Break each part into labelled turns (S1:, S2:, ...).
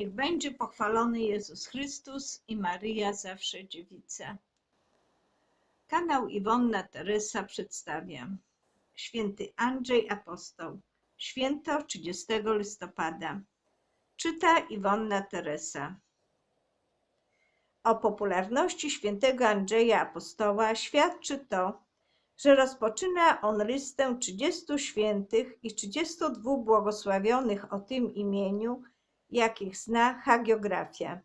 S1: Niech będzie pochwalony Jezus Chrystus i Maryja zawsze dziewica. Kanał Iwonna Teresa przedstawia Święty Andrzej Apostoł. Święto 30 listopada. Czyta Iwonna Teresa. O popularności świętego Andrzeja Apostoła świadczy to, że rozpoczyna on listę 30 świętych i 32 błogosławionych o tym imieniu, jakich zna hagiografia.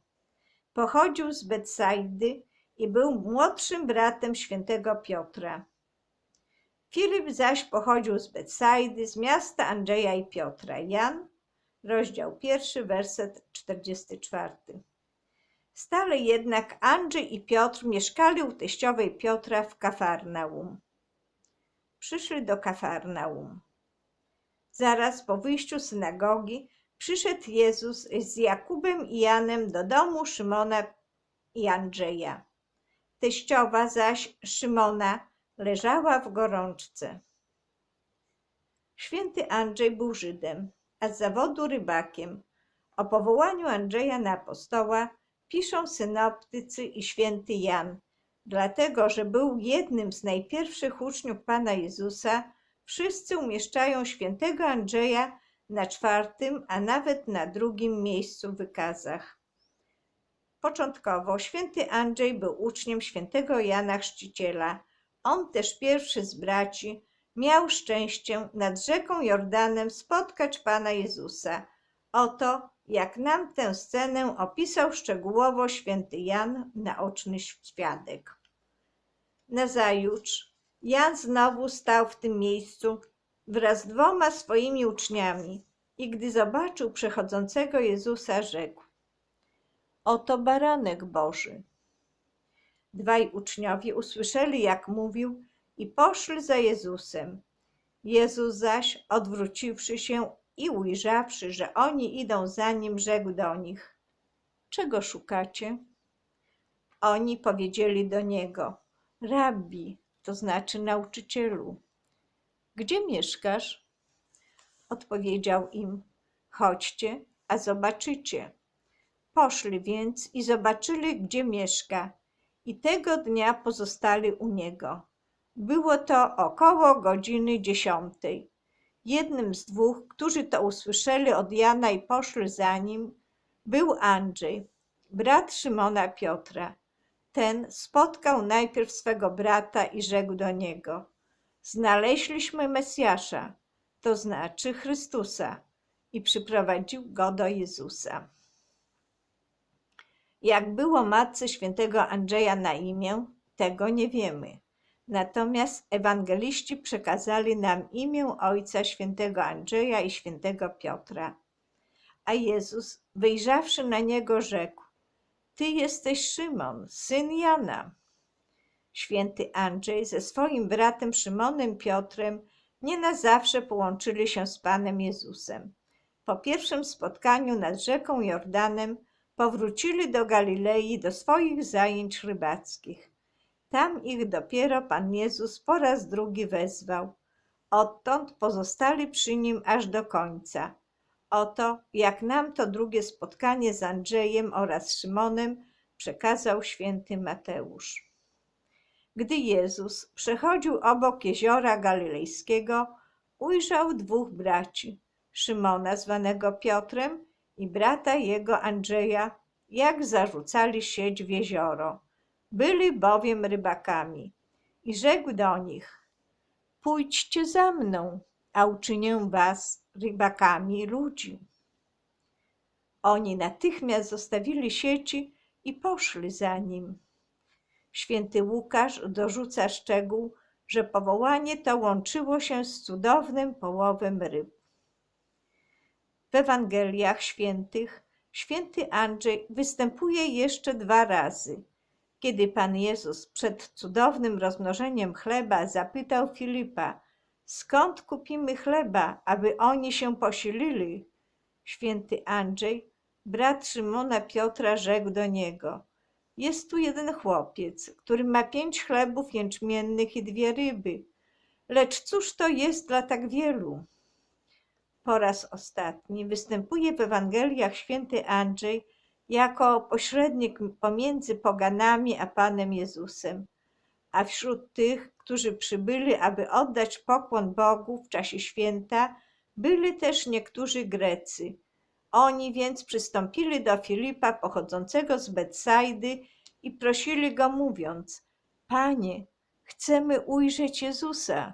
S1: Pochodził z Betsaidy i był młodszym bratem świętego Piotra. Filip zaś pochodził z Betsaidy, z miasta Andrzeja i Piotra. Jan, rozdział pierwszy, werset 44. Stale jednak Andrzej i Piotr mieszkali u teściowej Piotra w Kafarnaum. Przyszli do Kafarnaum. Zaraz po wyjściu synagogi przyszedł Jezus z Jakubem i Janem do domu Szymona i Andrzeja. Teściowa zaś Szymona leżała w gorączce. Święty Andrzej był Żydem, a z zawodu rybakiem. O powołaniu Andrzeja na apostoła piszą synoptycy i święty Jan, dlatego że był jednym z najpierwszych uczniów Pana Jezusa. Wszyscy umieszczają świętego Andrzeja na czwartym, a nawet na drugim miejscu w wykazach. Początkowo święty Andrzej był uczniem świętego Jana Chrzciciela. On też pierwszy z braci miał szczęście nad rzeką Jordanem spotkać Pana Jezusa. Oto, jak nam tę scenę opisał szczegółowo święty Jan, naoczny świadek. Nazajutrz Jan znowu stał w tym miejscu wraz z dwoma swoimi uczniami i gdy zobaczył przechodzącego Jezusa, rzekł: Oto baranek Boży. Dwaj uczniowie usłyszeli, jak mówił, i poszli za Jezusem. Jezus zaś, odwróciwszy się i ujrzawszy, że oni idą za nim, rzekł do nich: Czego szukacie? Oni powiedzieli do niego: Rabbi, to znaczy nauczycielu. Gdzie mieszkasz? Odpowiedział im: Chodźcie, a zobaczycie. Poszli więc i zobaczyli, gdzie mieszka, i tego dnia pozostali u niego. Było to około godziny dziesiątej. Jednym z dwóch, którzy to usłyszeli od Jana i poszli za nim, był Andrzej, brat Szymona Piotra. Ten spotkał najpierw swego brata i rzekł do niego: Znaleźliśmy Mesjasza, to znaczy Chrystusa, i przyprowadził go do Jezusa. Jak było matce świętego Andrzeja na imię, tego nie wiemy. Natomiast ewangeliści przekazali nam imię ojca świętego Andrzeja i świętego Piotra. A Jezus, wyjrzawszy na niego, rzekł: Ty jesteś Szymon, syn Jana. Święty Andrzej ze swoim bratem Szymonem Piotrem nie na zawsze połączyli się z Panem Jezusem. Po pierwszym spotkaniu nad rzeką Jordanem powrócili do Galilei, do swoich zajęć rybackich. Tam ich dopiero Pan Jezus po raz drugi wezwał. Odtąd pozostali przy nim aż do końca. Oto, jak nam to drugie spotkanie z Andrzejem oraz Szymonem przekazał święty Mateusz. Gdy Jezus przechodził obok jeziora galilejskiego, ujrzał dwóch braci, Szymona zwanego Piotrem i brata jego Andrzeja, jak zarzucali sieć w jezioro. Byli bowiem rybakami. I rzekł do nich: Pójdźcie za mną, a uczynię was rybakami ludzi. Oni natychmiast zostawili sieci i poszli za nim. Święty Łukasz dorzuca szczegół, że powołanie to łączyło się z cudownym połowem ryb. W Ewangeliach świętych święty Andrzej występuje jeszcze dwa razy. Kiedy Pan Jezus przed cudownym rozmnożeniem chleba zapytał Filipa, skąd kupimy chleba, aby oni się posilili? Święty Andrzej, brat Szymona Piotra, rzekł do niego: Jest tu jeden chłopiec, który ma pięć chlebów jęczmiennych i dwie ryby. Lecz cóż to jest dla tak wielu? po raz ostatni występuje w Ewangeliach święty Andrzej jako pośrednik pomiędzy poganami a Panem Jezusem. A wśród tych, którzy przybyli, aby oddać pokłon Bogu w czasie święta, byli też niektórzy Grecy. Oni więc przystąpili do Filipa pochodzącego z Betsajdy i prosili go, mówiąc: Panie, chcemy ujrzeć Jezusa.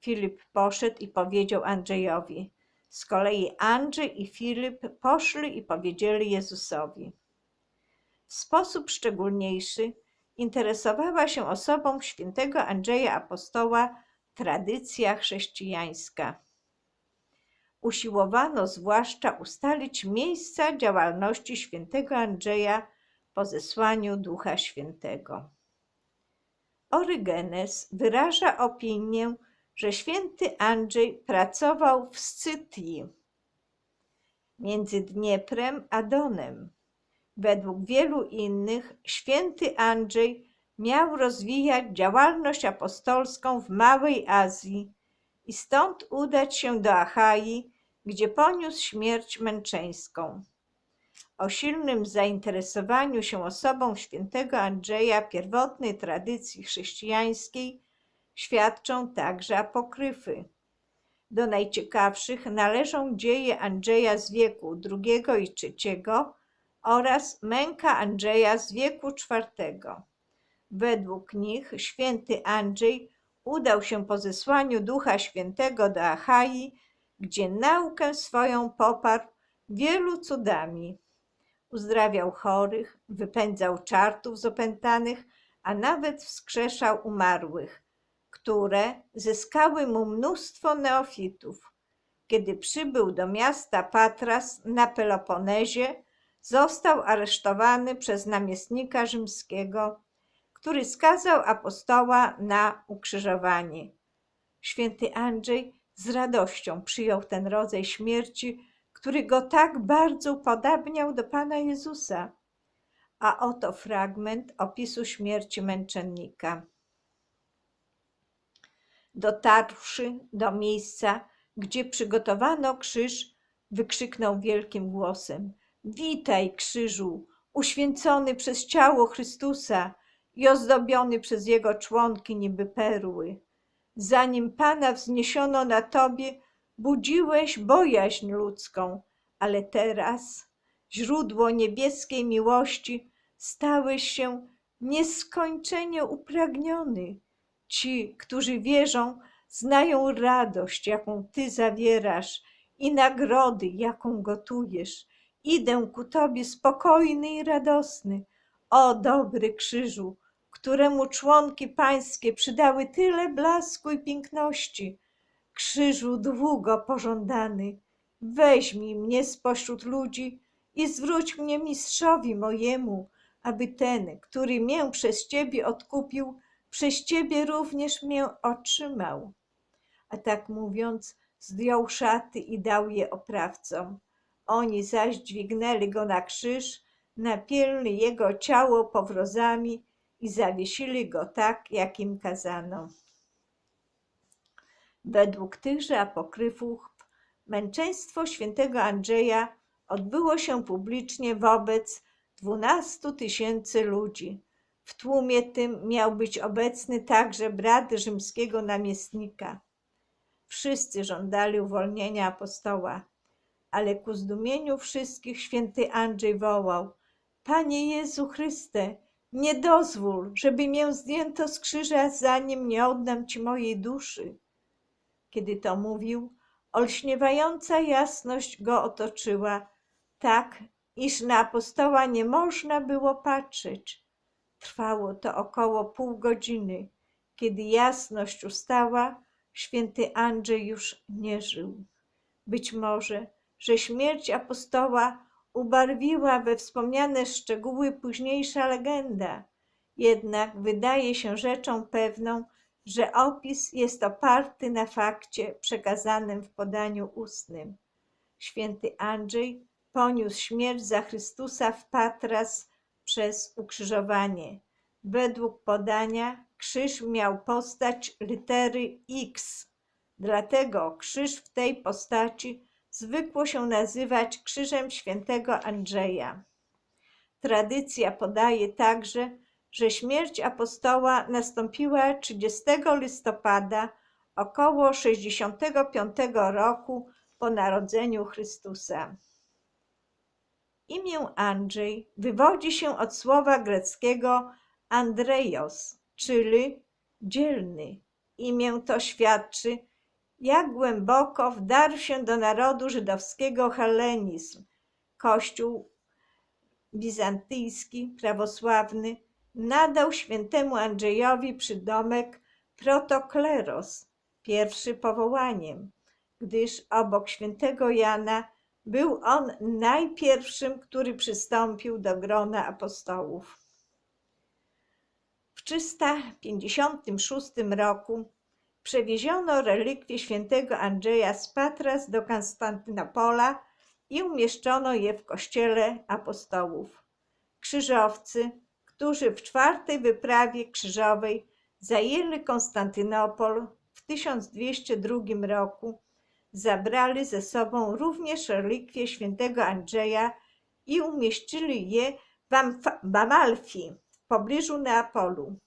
S1: Filip poszedł i powiedział Andrzejowi. Z kolei Andrzej i Filip poszli i powiedzieli Jezusowi. W sposób szczególniejszy interesowała się osobą świętego Andrzeja Apostoła tradycja chrześcijańska. Usiłowano zwłaszcza ustalić miejsca działalności świętego Andrzeja po zesłaniu Ducha Świętego. Orygenes wyraża opinię, że święty Andrzej pracował w Scytii między Dnieprem a Donem. Według wielu innych święty Andrzej miał rozwijać działalność apostolską w Małej Azji i stąd udać się do Achai, gdzie poniósł śmierć męczeńską. O silnym zainteresowaniu się osobą świętego Andrzeja pierwotnej tradycji chrześcijańskiej świadczą także apokryfy. Do najciekawszych należą dzieje Andrzeja z wieku II i III oraz męka Andrzeja z wieku IV. Według nich święty Andrzej udał się po zesłaniu Ducha Świętego do Achai, gdzie naukę swoją poparł wielu cudami. Uzdrawiał chorych, wypędzał czartów z opętanych, a nawet wskrzeszał umarłych, które zyskały mu mnóstwo neofitów. Kiedy przybył do miasta Patras na Peloponezie, został aresztowany przez namiestnika rzymskiego, który skazał apostoła na ukrzyżowanie. Święty Andrzej z radością przyjął ten rodzaj śmierci, który go tak bardzo upodabniał do Pana Jezusa. A oto fragment opisu śmierci męczennika. Dotarłszy do miejsca, gdzie przygotowano krzyż, wykrzyknął wielkim głosem: Witaj, krzyżu, uświęcony przez ciało Chrystusa i ozdobiony przez jego członki niby perły. Zanim Pana wzniesiono na tobie, budziłeś bojaźń ludzką, ale teraz, źródło niebieskiej miłości, stałeś się nieskończenie upragniony. Ci, którzy wierzą, znają radość, jaką Ty zawierasz i nagrody, jaką gotujesz. Idę ku Tobie spokojny i radosny. O dobry krzyżu, któremu członki pańskie przydały tyle blasku i piękności. Krzyżu długo pożądany, weźmij mnie spośród ludzi i zwróć mnie mistrzowi mojemu, aby ten, który mię przez Ciebie odkupił, przez Ciebie również mię otrzymał. A tak mówiąc, zdjął szaty i dał je oprawcom. Oni zaś dźwignęli go na krzyż, napielli jego ciało powrozami i zawiesili go tak, jak im kazano. Według tychże apokryfów męczeństwo świętego Andrzeja odbyło się publicznie wobec dwunastu tysięcy ludzi. W tłumie tym miał być obecny także brat rzymskiego namiestnika. Wszyscy żądali uwolnienia apostoła, ale ku zdumieniu wszystkich święty Andrzej wołał: Panie Jezu Chryste, nie dozwól, żeby mię zdjęto z krzyża, zanim nie oddam Ci mojej duszy. Kiedy to mówił, olśniewająca jasność go otoczyła, tak, iż na apostoła nie można było patrzeć. Trwało to około pół godziny. Kiedy jasność ustała, święty Andrzej już nie żył. Być może, że śmierć apostoła ubarwiła we wspomniane szczegóły późniejsza legenda. Jednak wydaje się rzeczą pewną, że opis jest oparty na fakcie przekazanym w podaniu ustnym. Święty Andrzej poniósł śmierć za Chrystusa w Patras przez ukrzyżowanie. Według podania krzyż miał postać litery X, Dlatego krzyż w tej postaci zwykło się nazywać Krzyżem Świętego Andrzeja. Tradycja podaje także, że śmierć apostoła nastąpiła 30 listopada około 65 roku po narodzeniu Chrystusa. Imię Andrzej wywodzi się od słowa greckiego Andrejos, czyli dzielny. Imię to świadczy, jak głęboko wdarł się do narodu żydowskiego helenizm. Kościół bizantyjski, prawosławny, nadał świętemu Andrzejowi przydomek protokleros, pierwszy powołaniem, gdyż obok świętego Jana był on najpierwszym, który przystąpił do grona apostołów. W 356 roku przewieziono relikwie świętego Andrzeja z Patras do Konstantynopola i umieszczono je w kościele apostołów. Krzyżowcy, którzy w czwartej wyprawie krzyżowej zajęli Konstantynopol w 1202 roku, zabrali ze sobą również relikwie świętego Andrzeja i umieścili je w Amalfi w pobliżu Neapolu.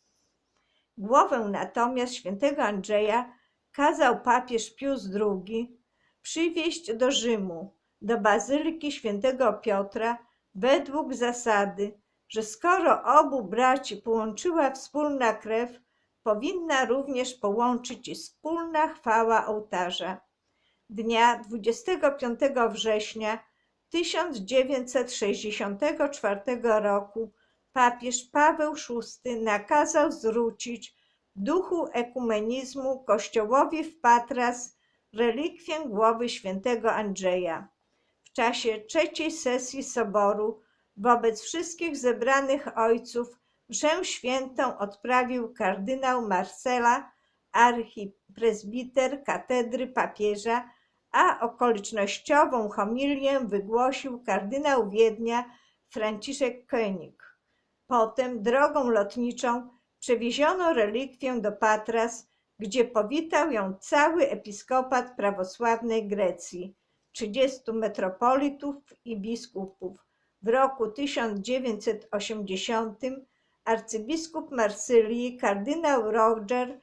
S1: Głowę natomiast świętego Andrzeja kazał papież Pius II przywieźć do Rzymu, do Bazyliki świętego Piotra, według zasady, że skoro obu braci połączyła wspólna krew, powinna również połączyć i wspólna chwała ołtarza. Dnia 25 września 1964 roku papież Paweł VI nakazał zwrócić w duchu ekumenizmu Kościołowi w Patras relikwię głowy świętego Andrzeja. W czasie trzeciej sesji soboru wobec wszystkich zebranych ojców mszę świętą odprawił kardynał Marcela, archipresbiter katedry papieża, a okolicznościową homilię wygłosił kardynał Wiednia Franciszek Koenig. Potem drogą lotniczą przewieziono relikwię do Patras, gdzie powitał ją cały episkopat prawosławnej Grecji, 30 metropolitów i biskupów. W roku 1980 arcybiskup Marsylii kardynał Roger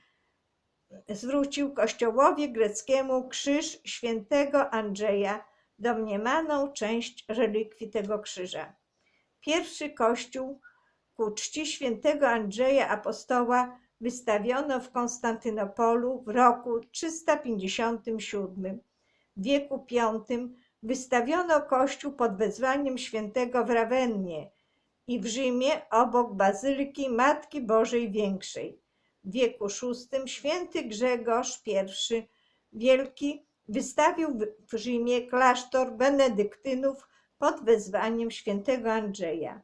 S1: zwrócił kościołowi greckiemu krzyż świętego Andrzeja, domniemaną część relikwii tego krzyża. Pierwszy kościół ku czci świętego Andrzeja Apostoła wystawiono w Konstantynopolu w roku 357. W wieku V wystawiono kościół pod wezwaniem świętego w Rawennie i w Rzymie obok Bazyliki Matki Bożej Większej. W wieku VI święty Grzegorz I Wielki wystawił w Rzymie klasztor benedyktynów pod wezwaniem świętego Andrzeja.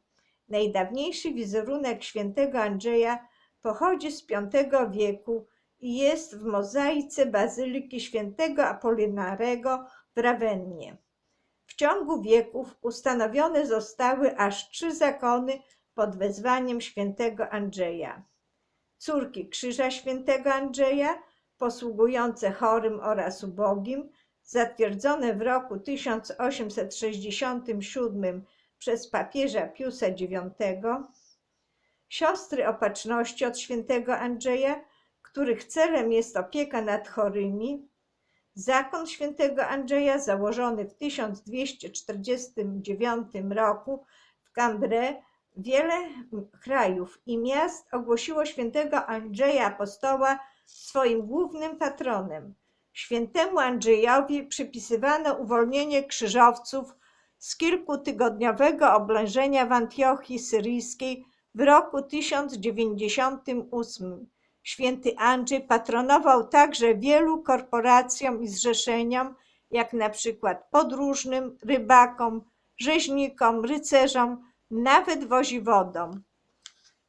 S1: Najdawniejszy wizerunek świętego Andrzeja pochodzi z V wieku i jest w mozaice Bazyliki świętego Apolinarego w Rawennie. W ciągu wieków ustanowione zostały aż trzy zakony pod wezwaniem świętego Andrzeja. Córki Krzyża Świętego Andrzeja, posługujące chorym oraz ubogim, zatwierdzone w roku 1867 przez papieża Piusa IX, siostry opatrzności od świętego Andrzeja, których celem jest opieka nad chorymi, zakon świętego Andrzeja założony w 1249 roku w Cambrai, wiele krajów i miast ogłosiło świętego Andrzeja Apostoła swoim głównym patronem. Świętemu Andrzejowi przypisywano uwolnienie krzyżowców z kilkutygodniowego oblężenia w Antiochii Syryjskiej w roku 1098. Święty Andrzej patronował także wielu korporacjom i zrzeszeniom, jak na przykład podróżnym, rybakom, rzeźnikom, rycerzom, nawet woziwodom.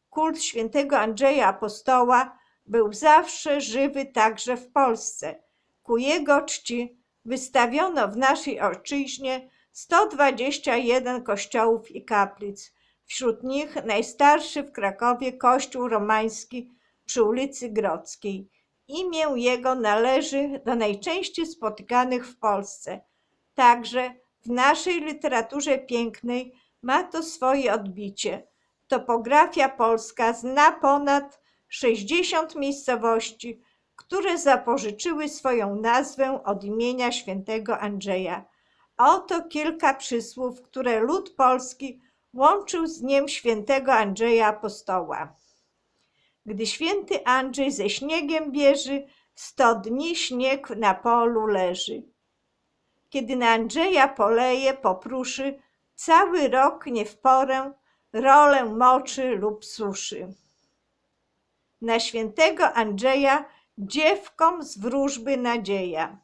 S1: Kult świętego Andrzeja Apostoła był zawsze żywy także w Polsce. Ku jego czci wystawiono w naszej ojczyźnie 121 kościołów i kaplic. Wśród nich najstarszy w Krakowie kościół romański przy ulicy Grodzkiej. Imię jego należy do najczęściej spotykanych w Polsce. Także w naszej literaturze pięknej ma to swoje odbicie. Topografia polska zna ponad 60 miejscowości, które zapożyczyły swoją nazwę od imienia świętego Andrzeja. Oto kilka przysłów, które lud polski łączył z dniem świętego Andrzeja Apostoła. Gdy święty Andrzej ze śniegiem bierze, sto dni śnieg na polu leży. Kiedy na Andrzeja poleje, popruszy, cały rok nie w porę rolę moczy lub suszy. Na świętego Andrzeja dziewkom z wróżby nadzieja.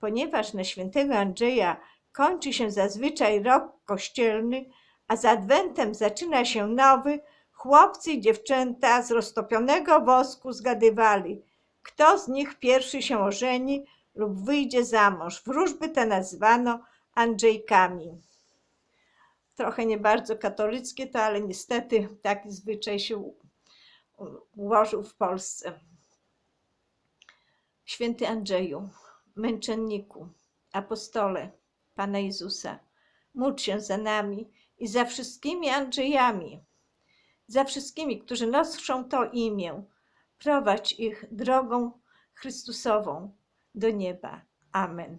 S1: Ponieważ na świętego Andrzeja kończy się zazwyczaj rok kościelny, a z adwentem zaczyna się nowy, chłopcy i dziewczęta z roztopionego wosku zgadywali, kto z nich pierwszy się ożeni lub wyjdzie za mąż. Wróżby te nazywano Andrzejkami. Trochę nie bardzo katolickie to, ale niestety taki zwyczaj się ułożył w Polsce. Święty Andrzeju, męczenniku, apostole Pana Jezusa, módl się za nami i za wszystkimi Andrzejami, za wszystkimi, którzy noszą to imię. Prowadź ich drogą Chrystusową do nieba. Amen.